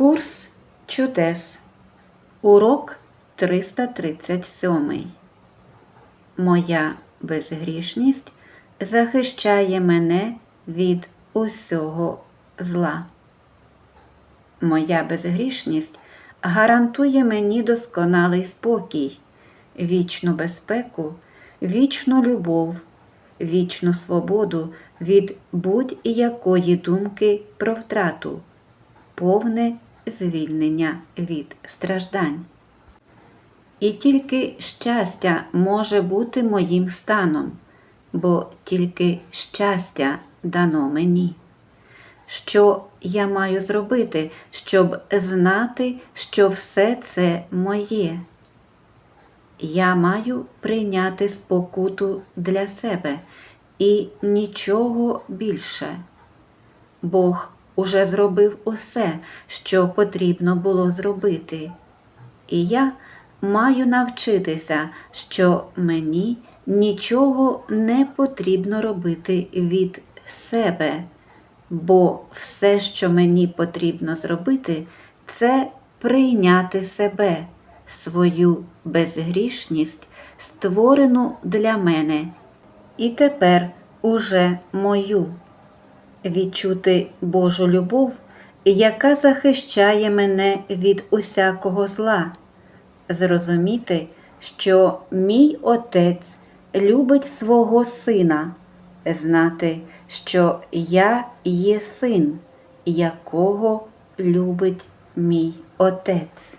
Курс чудес. Урок 337. Моя безгрішність захищає мене від усього зла. Моя безгрішність гарантує мені досконалий спокій, вічну безпеку, вічну любов, вічну свободу від будь-якої думки про втрату, повне звільнення від страждань. І тільки щастя може бути моїм станом, бо тільки щастя дано мені. Що я маю зробити, щоб знати, що все це моє? Я маю прийняти спокуту для себе і нічого більше. Бог уже зробив усе, що потрібно було зробити. І я маю навчитися, що мені нічого не потрібно робити від себе, бо все, що мені потрібно зробити, це прийняти себе, свою безгрішність, створену для мене, і тепер уже мою відчути Божу любов, яка захищає мене від усякого зла, зрозуміти, що мій Отець любить свого сина, знати, що я є син, якого любить мій Отець.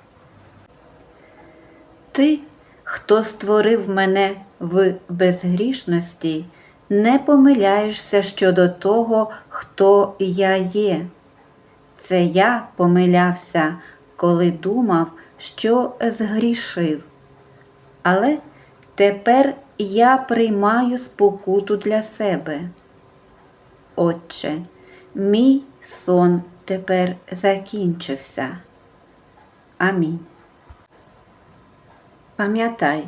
Ти, хто створив мене в безгрішності, не помиляєшся щодо того, хто я є. Це я помилявся, коли думав, що згрішив. Але тепер я приймаю спокуту для себе. Отче, мій сон тепер закінчився. Амінь. Пам'ятай,